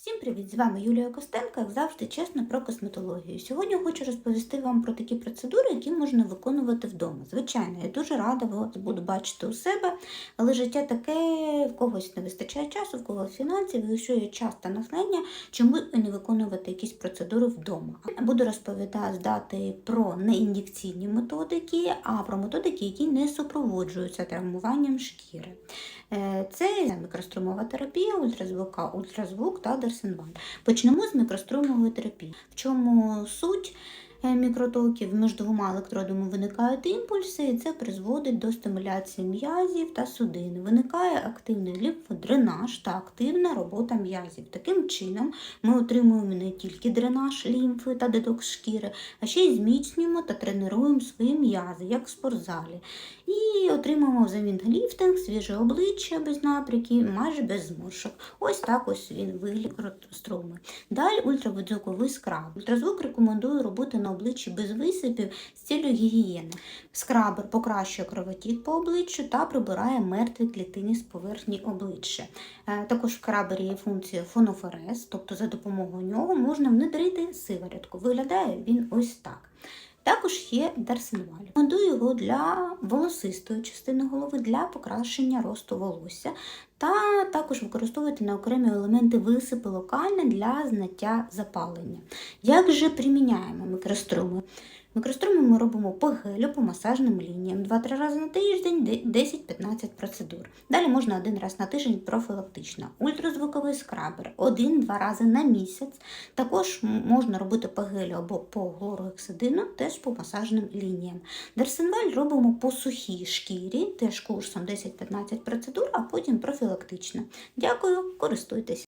Всім привіт! З вами Юлія Костенко, як завжди, чесно про косметологію. Сьогодні хочу розповісти вам про такі процедури, які можна виконувати вдома. Звичайно, я дуже рада вас буду бачити у себе, але життя таке, в когось не вистачає часу, в когось фінансів, якщо є час та натхнення, чому і не виконувати якісь процедури вдома. Буду розповідати про неін'єкційні методики, а про методики, які не супроводжуються травмуванням шкіри. Це мікрострумова терапія, ультразвука, ультразвук та дерсенваль. Почнемо з мікрострумової терапії. В чому суть мікротоків? Між двома електродами виникають імпульси, і це призводить до стимуляції м'язів та судин. Виникає активний лімфодренаж та активна робота м'язів. Таким чином ми отримуємо не тільки дренаж лімфи та детокс шкіри, а ще й зміцнюємо та тренуємо свої м'язи, як в спортзалі. І отримаємо взамін ліфтинг, свіже обличчя без напряків, майже без зморшок. Ось так ось він вигляд струми. Далі ультравидзвуковий скраб. Ультразвук рекомендую робити на обличчі без висипів з цілею гігієни. Скрабер покращує кровотік по обличчю та прибирає мертві клітини з поверхні обличчя. Е, Також в скрабері є функція фонофорез, тобто за допомогою нього можна внедрити сиворотку. Виглядає він ось так. Також є дарсенваль. Рекомендую його для волосистої частини голови для покращення росту волосся. Та також використовувати на окремі елементи висипи локальне для зняття запалення. Як же приміняємо мікроструми? Мікроструми ми робимо по гелю, по масажним лініям 2-3 рази на тиждень, 10-15 процедур. Далі можна один раз на тиждень профілактично. Ультразвуковий скрабер 1-2 рази на місяць. Також можна робити по гелю або по глорогексидину, теж по масажним лініям. Дерсенваль робимо по сухій шкірі, теж курсом 10-15 процедур, а потім профілактично. Дякую, користуйтесь.